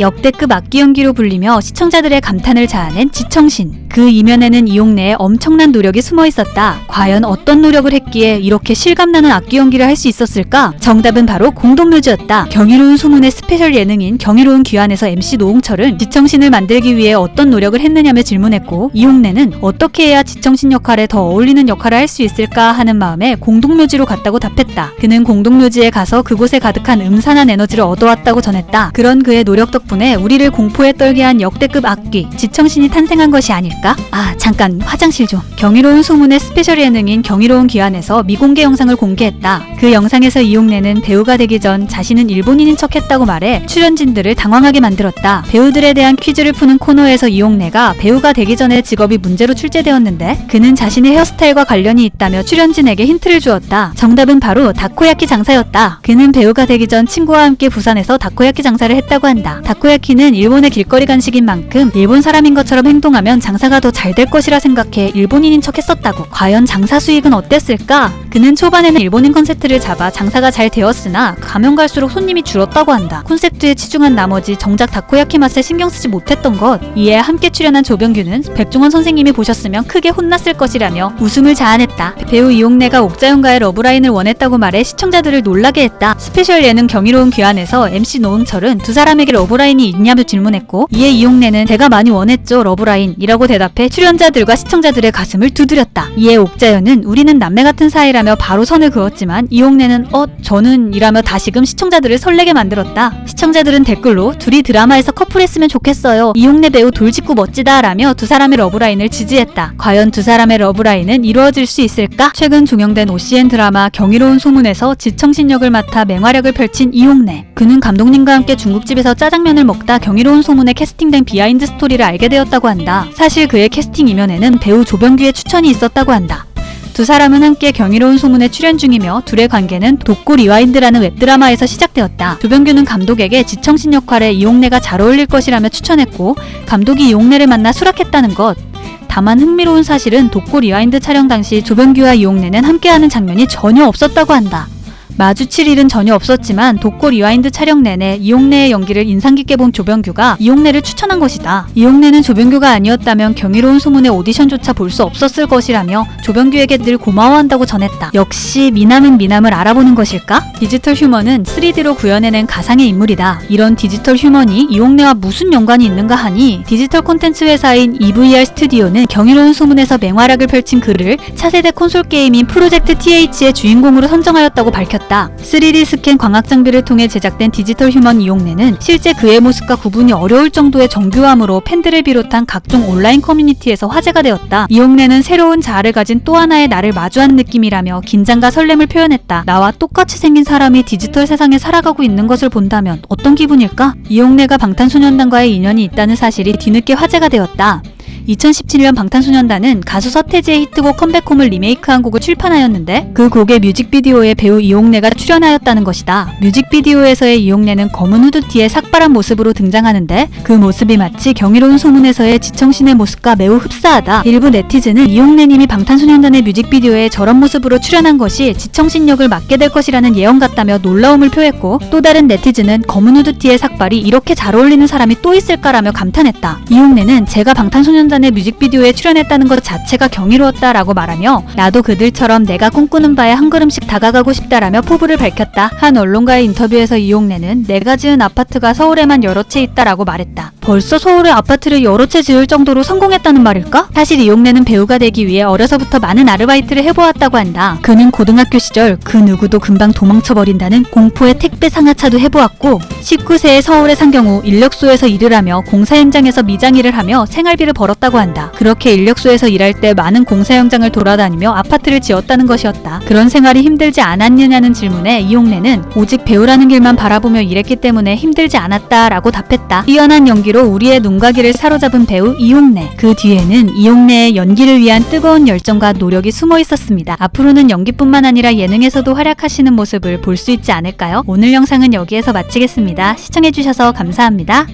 역대급 악기 연기로 불리며 시청자들의 감탄을 자아낸 지청신. 그 이면에는 이용래의 엄청난 노력이 숨어 있었다. 과연 어떤 노력을 했기에 이렇게 실감나는 악기 연기를 할 수 있었을까? 정답은 바로 공동묘지였다. 경이로운 소문의 스페셜 예능인 경이로운 귀환에서 MC 노홍철은 지청신을 만들기 위해 어떤 노력을 했느냐며 질문했고 이용래는 어떻게 해야 지청신 역할에 더 어울리는 역할을 할 수 있을까 하는 마음에 공동묘지로 갔다고 답했다. 그는 공동묘지에 가서 그곳에 가득한 음산한 에너지를 얻어왔다고 전했다. 그런 그의 노력 덕 분에 우리를 공포에 떨게 한 역대급 악기 지청신이 탄생한 것이 아닐까? 아 잠깐 화장실 좀. 경이로운 소문의 스페셜 예능인 경이로운 귀환에서 미공개 영상을 공개했다. 그 영상에서 이용래는 배우가 되기 전 자신은 일본인인 척했다고 말해 출연진들을 당황하게 만들었다. 배우들에 대한 퀴즈를 푸는 코너에서 이용래가 배우가 되기 전에 직업이 문제로 출제되었는데 그는 자신의 헤어스타일과 관련이 있다며 출연진에게 힌트를 주었다. 정답은 바로 다코야키 장사였다. 그는 배우가 되기 전 친구와 함께 부산에서 다코야키 장사를 했다고 한다. 다코야키는 일본의 길거리 간식인 만큼 일본 사람인 것처럼 행동하면 장사가 더 잘 될 것이라 생각해 일본인인 척 했었다고. 과연 장사 수익은 어땠을까? 그는 초반에는 일본인 컨셉트를 잡아 장사가 잘 되었으나 가면 갈수록 손님이 줄었다고 한다. 콘셉트에 치중한 나머지 정작 다코야키 맛에 신경 쓰지 못했던 것. 이에 함께 출연한 조병규는 백종원 선생님이 보셨으면 크게 혼났을 것이라며 웃음을 자아냈다. 배우 이용래가 옥자연과의 러브라인을 원했다고 말해 시청자들을 놀라게 했다. 스페셜 예능 경이로운 귀환에서 MC 노응철은 두 사람에게 러브라인 이 있냐며 질문했고 이에 이용래는 제가 많이 원했죠 러브라인이라고 대답해 출연자들과 시청자들의 가슴을 두드렸다. 이에 옥자연은 우리는 남매 같은 사이라며 바로 선을 그었지만 이용래는 어 저는 이라며 다시금 시청자들을 설레게 만들었다. 시청자들은 댓글로 둘이 드라마에서 커플했으면 좋겠어요. 이용래 배우 돌직구 멋지다라며 두 사람의 러브라인을 지지했다. 과연 두 사람의 러브라인은 이루어질 수 있을까? 최근 종영된 OCN 드라마 경이로운 소문에서 지청신 역을 맡아 맹활약을 펼친 이용래. 그는 감독님과 함께 중국집에서 짜장면 을 먹다 경이로운 소문에 캐스팅된 비하인드 스토리를 알게 되었다고 한다. 사실 그의 캐스팅 이면에는 배우 조병규의 추천이 있었다고 한다. 두 사람은 함께 경이로운 소문에 출연 중이며 둘의 관계는 독고 리와인드라는 웹드라마에서 시작되었다. 조병규는 감독에게 지청신 역할에 이용래가 잘 어울릴 것이라며 추천했고 감독이 이용래를 만나 수락했다는 것. 다만 흥미로운 사실은 독고 리와인드 촬영 당시 조병규와 이용래는 함께하는 장면이 전혀 없었다고 한다. 마주칠 일은 전혀 없었지만 독고 리와인드 촬영 내내 이용래의 연기를 인상 깊게 본 조병규가 이용래를 추천한 것이다. 이용래는 조병규가 아니었다면 경이로운 소문의 오디션조차 볼 수 없었을 것이라며 조병규에게 늘 고마워한다고 전했다. 역시 미남은 미남을 알아보는 것일까? 디지털 휴먼은 3D로 구현해낸 가상의 인물이다. 이런 디지털 휴먼이 이용래와 무슨 연관이 있는가 하니 디지털 콘텐츠 회사인 EVR 스튜디오는 경이로운 소문에서 맹활약을 펼친 그를 차세대 콘솔 게임인 프로젝트 TH의 주인공으로 선정하였다고 밝혔다. 3D 스캔 광학 장비를 통해 제작된 디지털 휴먼 이용래는 실제 그의 모습과 구분이 어려울 정도의 정교함으로 팬들을 비롯한 각종 온라인 커뮤니티에서 화제가 되었다. 이용래는 새로운 자아를 가진 또 하나의 나를 마주하는 느낌이라며 긴장과 설렘을 표현했다. 나와 똑같이 생긴 사람이 디지털 세상에 살아가고 있는 것을 본다면 어떤 기분일까? 이용래가 방탄소년단과의 인연이 있다는 사실이 뒤늦게 화제가 되었다. 2017년 방탄소년단은 가수 서태지의 히트곡 컴백홈을 리메이크한 곡을 출판하였는데 그 곡의 뮤직비디오에 배우 이용래가 출연하였다는 것이다. 뮤직비디오에서의 이용래는 검은 후드티에 삭발한 모습으로 등장하는데 그 모습이 마치 경이로운 소문에서의 지청신의 모습과 매우 흡사하다. 일부 네티즌은 이용래님이 방탄소년단의 뮤직비디오에 저런 모습으로 출연한 것이 지청신 역을 맡게 될 것이라는 예언 같다며 놀라움을 표했고 또 다른 네티즌은 검은 후드티의 삭발이 이렇게 잘 어울리는 사람이 또 있을까라며 감탄했다. 이용래는 제가 방탄소년단 소년단의 뮤직비디오에 출연했다는 것 자체가 경이로웠다라고 말하며 나도 그들처럼 내가 꿈꾸는 바에 한 걸음씩 다가가고 싶다라며 포부를 밝혔다. 한 언론과의 인터뷰에서 이용래는 내가 지은 아파트가 서울에만 여러 채 있다라고 말했다. 벌써 서울에 아파트를 여러 채 지을 정도로 성공했다는 말일까? 사실 이용래는 배우가 되기 위해 어려서부터 많은 아르바이트를 해보았다고 한다. 그는 고등학교 시절 그 누구도 금방 도망쳐버린다는 공포의 택배 상하차도 해보았고 19세에 서울에 산 경우 인력소에서 일을 하며 공사 현장에서 미장 일을 하며 생활비를 벌었다고 한다. 그렇게 인력소에서 일할 때 많은 공사 현장을 돌아다니며 아파트를 지었다는 것이었다. 그런 생활이 힘들지 않았느냐는 질문에 이용래는 오직 배우라는 길만 바라보며 일했기 때문에 힘들지 않았다라고 답했다. 뛰어난 연 기로 우리의 눈가기를 사로잡은 배우 이용래. 그 뒤에는 이용래의 연기를 위한 뜨거운 열정과 노력이 숨어 있었습니다. 앞으로는 연기뿐만 아니라 예능에서도 활약하시는 모습을 볼 수 있지 않을까요? 오늘 영상은 여기에서 마치겠습니다. 시청해주셔서 감사합니다.